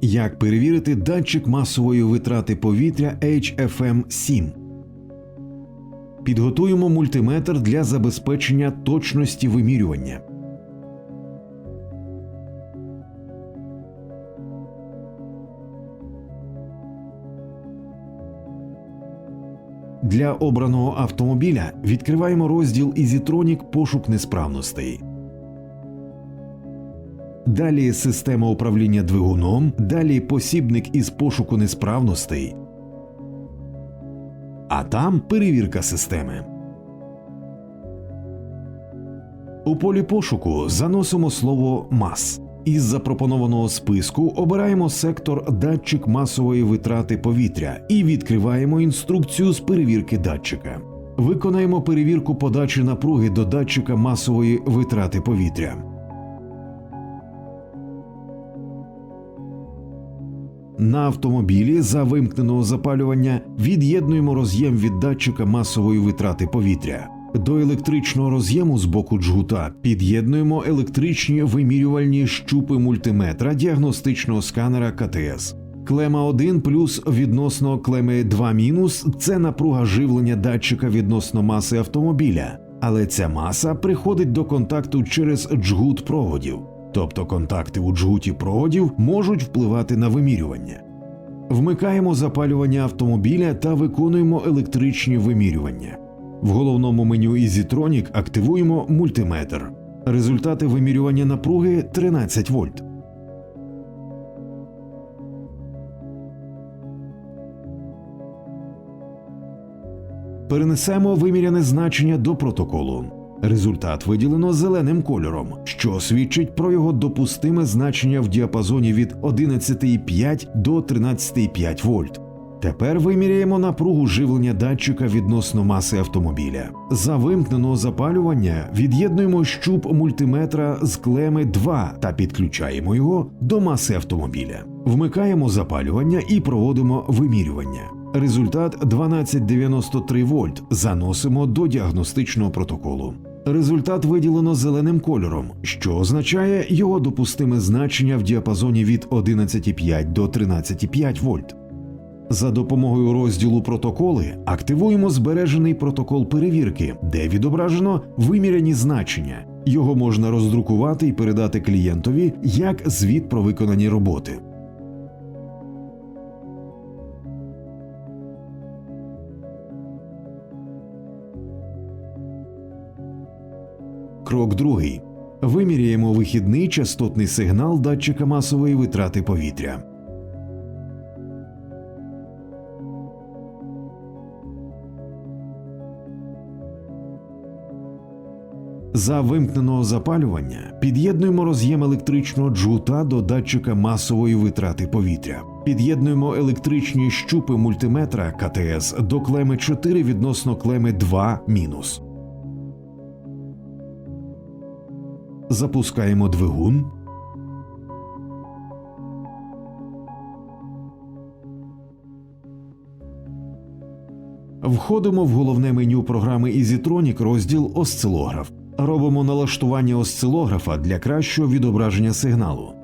Як перевірити датчик масової витрати повітря HFM7? Підготуємо мультиметр для забезпечення точності вимірювання. Для обраного автомобіля відкриваємо розділ EasyTronic пошук несправностей. Далі система управління двигуном, далі посібник із пошуку несправностей, а там перевірка системи. У полі пошуку заносимо слово МАС. Із запропонованого списку обираємо сектор датчик масової витрати повітря і відкриваємо інструкцію з перевірки датчика. Виконаємо перевірку подачі напруги до датчика масової витрати повітря. На автомобілі за вимкненого запалювання від'єднуємо роз'єм від датчика масової витрати повітря. До електричного роз'єму з боку джгута під'єднуємо електричні вимірювальні щупи мультиметра діагностичного сканера КТС. Клема 1 плюс відносно клеми 2 мінус це напруга живлення датчика відносно маси автомобіля, але ця маса приходить до контакту через джгут проводів, тобто контакти у джгуті проводів можуть впливати на вимірювання. Вмикаємо запалювання автомобіля та виконуємо електричні вимірювання. В головному меню EasyTronic активуємо мультиметр. Результати вимірювання напруги 13 вольт. Перенесемо виміряне значення до протоколу. Результат виділено зеленим кольором, що свідчить про його допустиме значення в діапазоні від 11,5 до 13,5 вольт. Тепер виміряємо напругу живлення датчика відносно маси автомобіля. За вимкненого запалювання від'єднуємо щуп мультиметра з клеми 2 та підключаємо його до маси автомобіля. Вмикаємо запалювання і проводимо вимірювання. Результат 1293 вольт заносимо до діагностичного протоколу. Результат виділено зеленим кольором, що означає його допустиме значення в діапазоні від 11,5 до 13,5 вольт. За допомогою розділу Протоколи активуємо збережений протокол перевірки, де відображено виміряні значення. Його можна роздрукувати і передати клієнтові як звіт про виконані роботи. Крок другий. Виміряємо вихідний частотний сигнал датчика масової витрати повітря. За вимкненого запалювання під'єднуємо роз'єм електричного джгута до датчика масової витрати повітря. Під'єднуємо електричні щупи мультиметра КТС до клеми 4 відносно клеми 2 мінус. Запускаємо двигун. Входимо в головне меню програми EasyTronic розділ Осцилограф. Робимо налаштування осцилографа для кращого відображення сигналу.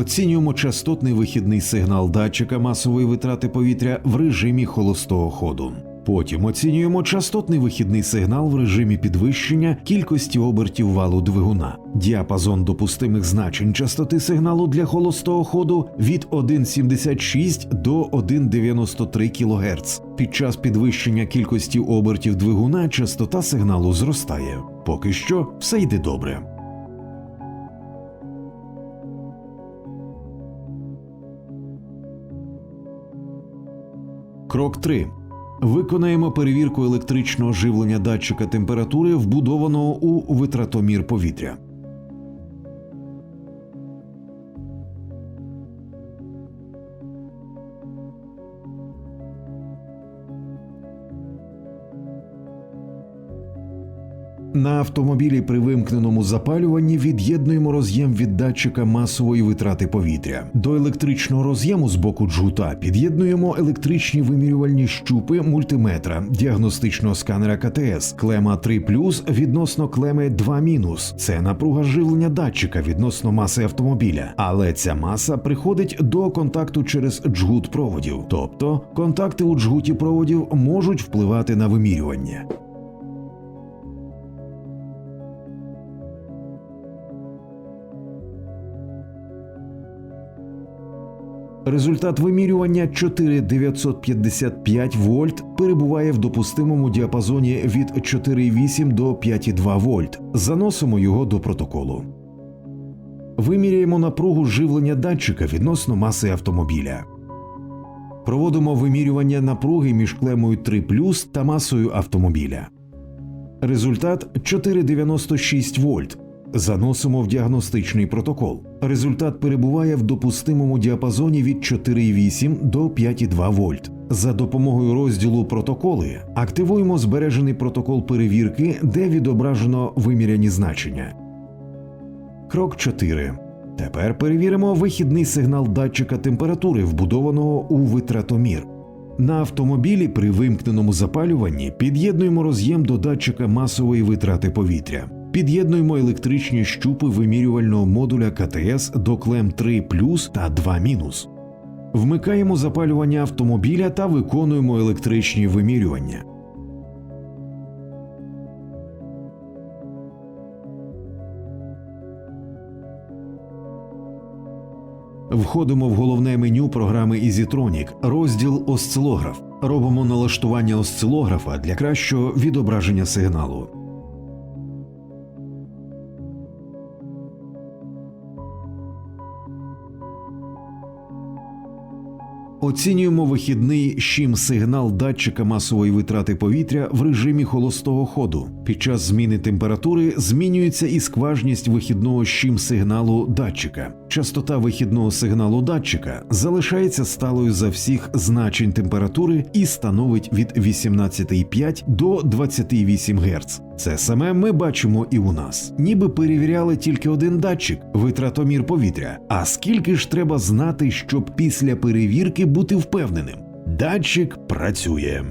Оцінюємо частотний вихідний сигнал датчика масової витрати повітря в режимі холостого ходу. Потім оцінюємо частотний вихідний сигнал в режимі підвищення кількості обертів валу двигуна. Діапазон допустимих значень частоти сигналу для холостого ходу від 1,76 до 1,93 кГц. Під час підвищення кількості обертів двигуна частота сигналу зростає. Поки що все йде добре. Крок 3. Виконаємо перевірку електричного живлення датчика температури, вбудованого у витратомір повітря. На автомобілі при вимкненому запалюванні від'єднуємо роз'єм від датчика масової витрати повітря. До електричного роз'єму з боку джгута під'єднуємо електричні вимірювальні щупи мультиметра, діагностичного сканера КТС, клема 3 відносно клеми 2 Це напруга живлення датчика відносно маси автомобіля. Але ця маса приходить до контакту через джгут проводів, тобто контакти у джгуті проводів можуть впливати на вимірювання. Результат вимірювання 4955 вольт перебуває в допустимому діапазоні від 4,8 до 5,2 вольт. Заносимо його до протоколу. Виміряємо напругу живлення датчика відносно маси автомобіля. Проводимо вимірювання напруги між клемою 3 та масою автомобіля. Результат 4,96 вольт. Заносимо в діагностичний протокол. Результат перебуває в допустимому діапазоні від 4,8 до 5,2 вольт. За допомогою розділу Протоколи активуємо збережений протокол перевірки, де відображено виміряні значення. Крок 4. Тепер перевіримо вихідний сигнал датчика температури, вбудованого у витратомір. На автомобілі при вимкненому запалюванні під'єднуємо роз'єм до датчика масової витрати повітря. Під'єднуємо електричні щупи вимірювального модуля КТС до клем 3 та 2 Вмикаємо запалювання автомобіля та виконуємо електричні вимірювання. Входимо в головне меню програми EasyTronic, розділ Осцилограф. Робимо налаштування осцилографа для кращого відображення сигналу. Оцінюємо вихідний щим сигнал датчика масової витрати повітря в режимі холостого ходу. Під час зміни температури змінюється і скважність вихідного щим сигналу датчика. Частота вихідного сигналу датчика залишається сталою за всіх значень температури і становить від 18,5 до 28 Гц. Це саме ми бачимо і у нас, ніби перевіряли тільки один датчик витратомір повітря. А скільки ж треба знати, щоб після перевірки бути впевненим? Датчик працює.